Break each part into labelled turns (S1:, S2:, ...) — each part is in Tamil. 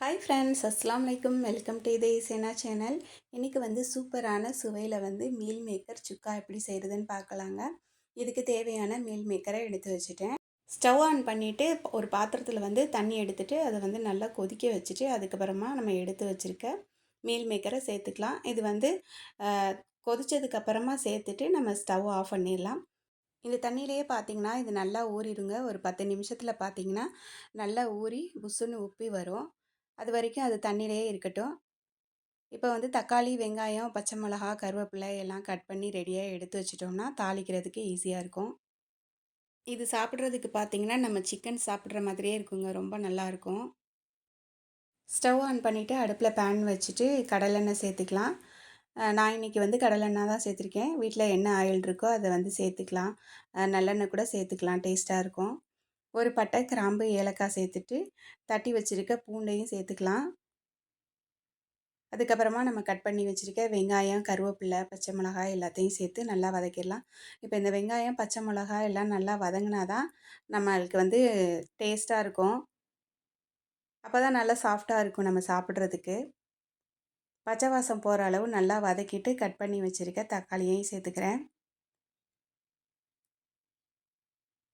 S1: ஹாய் ஃப்ரெண்ட்ஸ் அஸ்லாம் வலைக்கம் வெல்கம் டு இதே சேனா சேனல் இன்றைக்கி வந்து சூப்பரான சுவையில் வந்து மீல் மேக்கர் சுக்கா எப்படி செய்கிறதுன்னு பார்க்கலாங்க. இதுக்கு தேவையான மீல் மேக்கரை எடுத்து வச்சுட்டேன். ஸ்டவ் ஆன் பண்ணிவிட்டு ஒரு பாத்திரத்தில் வந்து தண்ணி எடுத்துகிட்டு அதை வந்து நல்லா கொதிக்க வச்சுட்டு அதுக்கப்புறமா நம்ம எடுத்து வச்சுருக்க மீல் மேக்கரை சேர்த்துக்கலாம். இது வந்து கொதித்ததுக்கப்புறமா சேர்த்துட்டு நம்ம ஸ்டவ் ஆஃப் பண்ணிடலாம். இந்த தண்ணியிலேயே பார்த்தீங்கன்னா இது நல்லா ஊறிடுங்க. ஒரு பத்து நிமிஷத்தில் பார்த்தீங்கன்னா நல்லா ஊறி புசுன்னு உப்பி வரும். அது வரைக்கும் அது தண்ணியிலே இருக்கட்டும். இப்போ வந்து தக்காளி வெங்காயம் பச்சை மிளகா கருவேப்பிலை எல்லாம் கட் பண்ணி ரெடியாக எடுத்து வச்சிட்டோம்னா தாளிக்கிறதுக்கு ஈஸியாக இருக்கும். இது சாப்பிட்றதுக்கு பார்த்திங்கன்னா நம்ம சிக்கன் சாப்பிட்ற மாதிரியே இருக்குங்க. ரொம்ப நல்லாயிருக்கும் ஸ்டவ் ஆன் பண்ணிவிட்டு அடுப்பில் பேன் வச்சுட்டு கடலெண்ணெய் சேர்த்துக்கலாம். நான் இன்றைக்கி வந்து கடலெண்ணெய் தான் சேர்த்துருக்கேன். வீட்டில் என்ன ஆயில் இருக்கோ அதை வந்து சேர்த்துக்கலாம். நல்லெண்ணெய் கூட சேர்த்துக்கலாம். டேஸ்ட்டாக இருக்கும். ஒரு பட்டை கிராம்பு ஏலக்காய் சேர்த்துட்டு தட்டி வச்சுருக்க பூண்டையும் சேர்த்துக்கலாம். அதுக்கப்புறமா நம்ம கட் பண்ணி வச்சுருக்க வெங்காயம் கருவேப்பிலை பச்சை மிளகாய் எல்லாத்தையும் சேர்த்து நல்லா வதக்கிடலாம். இப்போ இந்த வெங்காயம் பச்சை மிளகாய் எல்லாம் நல்லா வதங்கினா தான் நம்மளுக்கு வந்து டேஸ்ட்டாக இருக்கும். அப்போ தான் நல்லா சாஃப்டாக இருக்கும் நம்ம சாப்பிட்றதுக்கு. பச்சை வாசம் போகிற அளவு நல்லா வதக்கிட்டு கட் பண்ணி வச்சுருக்க தக்காளியையும் சேர்த்துக்கிறேன்.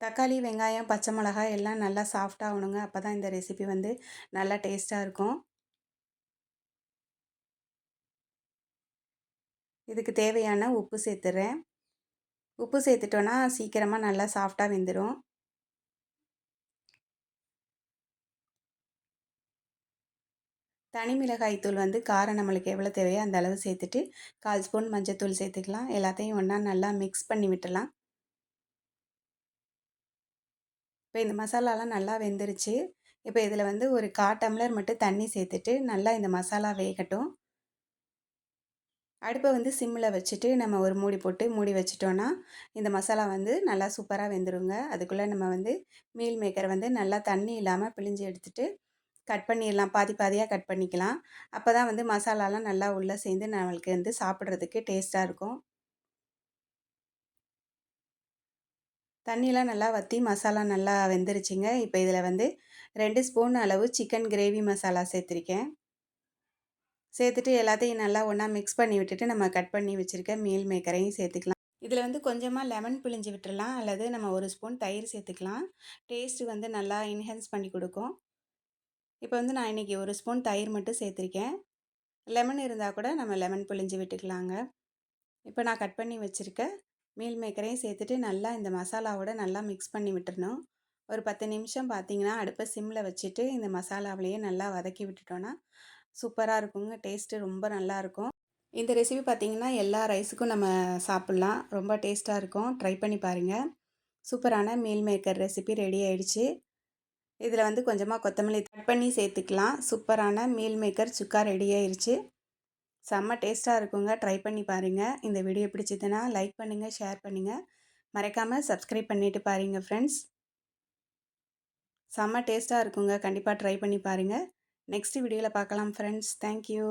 S1: தக்காளி வெங்காயம் பச்சை மிளகாய் எல்லாம் நல்லா சாஃப்டாகணுங்க அப்போ தான் இந்த ரெசிபி வந்து நல்லா டேஸ்ட்டாக இருக்கும். இதுக்கு தேவையான உப்பு சேர்த்துறேன். உப்பு சேர்த்துட்டோன்னா சீக்கிரமாக நல்லா சாஃப்டாக வெந்துடும் தனி மிளகாய் தூள் வந்து காரம் நம்மளுக்கு எவ்வளோ தேவையோ அந்த அளவு சேர்த்துட்டு கால் ஸ்பூன் மஞ்சள் தூள் சேர்த்துக்கலாம். எல்லாத்தையும் ஒன்றா நல்லா மிக்ஸ் பண்ணி விட்டுலாம் இப்போ இந்த மசாலாலாம் நல்லா வெந்துருச்சு. இப்போ இதில் வந்து ஒரு கா டம்ளர் மட்டும் தண்ணி சேர்த்துட்டு நல்லா இந்த மசாலா வேகட்டும். அடுப்பை வந்து சிம்மில் வச்சுட்டு நம்ம ஒரு மூடி போட்டு மூடி வச்சிட்டோன்னா இந்த மசாலா வந்து நல்லா சூப்பராக வெந்துருங்க. அதுக்குள்ளே நம்ம வந்து மீல் மேக்கரை வந்து நல்லா தண்ணி இல்லாமல் பிழிஞ்சு எடுத்துகிட்டு கட் பண்ணிடலாம். பாதி பாதியாக கட் பண்ணிக்கலாம். அப்போ தான் வந்து மசாலாலாம் நல்லா உள்ளே சேர்ந்து நம்மளுக்கு வந்து சாப்பிட்றதுக்கு டேஸ்ட்டாக இருக்கும். தண்ணியெலாம் நல்லா வற்றி மசாலா நல்லா வெந்துருச்சுங்க. இப்போ இதில் வந்து ரெண்டு ஸ்பூன் அளவு சிக்கன் கிரேவி மசாலா சேர்த்துருக்கேன். சேர்த்துட்டு எல்லாத்தையும் நல்லா ஒன்றா மிக்ஸ் பண்ணி விட்டுட்டு நம்ம கட் பண்ணி வச்சுருக்க மீல் மேக்கரையும் சேர்த்துக்கலாம். இதில் வந்து கொஞ்சமாக லெமன் பிழிஞ்சு விட்டுடலாம் அல்லது நம்ம ஒரு ஸ்பூன் தயிர் சேர்த்துக்கலாம். டேஸ்ட்டு வந்து நல்லா என்ஹென்ஸ் பண்ணி கொடுக்கும். இப்போ வந்து நான் இன்றைக்கி ஒரு ஸ்பூன் தயிர் மட்டும் சேர்த்துருக்கேன். லெமன் இருந்தால் கூட நம்ம லெமன் பிழிஞ்சு விட்டுக்கலாங்க. இப்போ நான் கட் பண்ணி வச்சுருக்க மீல் மேக்கரையும் சேர்த்துட்டு நல்லா இந்த மசாலாவோட நல்லா மிக்ஸ் பண்ணி விட்டுறணும். ஒரு பத்து நிமிஷம் பார்த்தீங்கன்னா அடுப்பை சிம்மில் வச்சுட்டு இந்த மசாலாவிலேயே நல்லா வதக்கி விட்டுட்டோன்னா சூப்பராக இருக்குங்க. டேஸ்ட்டு ரொம்ப நல்லாயிருக்கும் இந்த ரெசிபி பார்த்திங்கன்னா எல்லா ரைஸுக்கும் நம்ம சாப்பிட்லாம். ரொம்ப டேஸ்ட்டாக இருக்கும். ட்ரை பண்ணி பாருங்கள் சூப்பரான மீல் மேக்கர் ரெசிபி ரெடி ஆயிடுச்சு. இதில் வந்து கொஞ்சமாக கொத்தமல்லி கட் பண்ணி சேர்த்துக்கலாம். சூப்பரான மீல் மேக்கர் சுக்கா ரெடி ஆயிடுச்சு செம்ம டேஸ்ட்டாக இருக்குங்க. ட்ரை பண்ணி பாருங்கள் இந்த வீடியோ பிடிச்சதுன்னா லைக் பண்ணுங்கள் ஷேர் பண்ணுங்கள் மறக்காமல் சப்ஸ்கிரைப் பண்ணிவிட்டு பாருங்கள் ஃப்ரெண்ட்ஸ். செம்ம டேஸ்ட்டாக இருக்குங்க. கண்டிப்பாக ட்ரை பண்ணி பாருங்கள் நெக்ஸ்ட் வீடியோவில் பார்க்கலாம் ஃப்ரெண்ட்ஸ். தேங்க்யூ.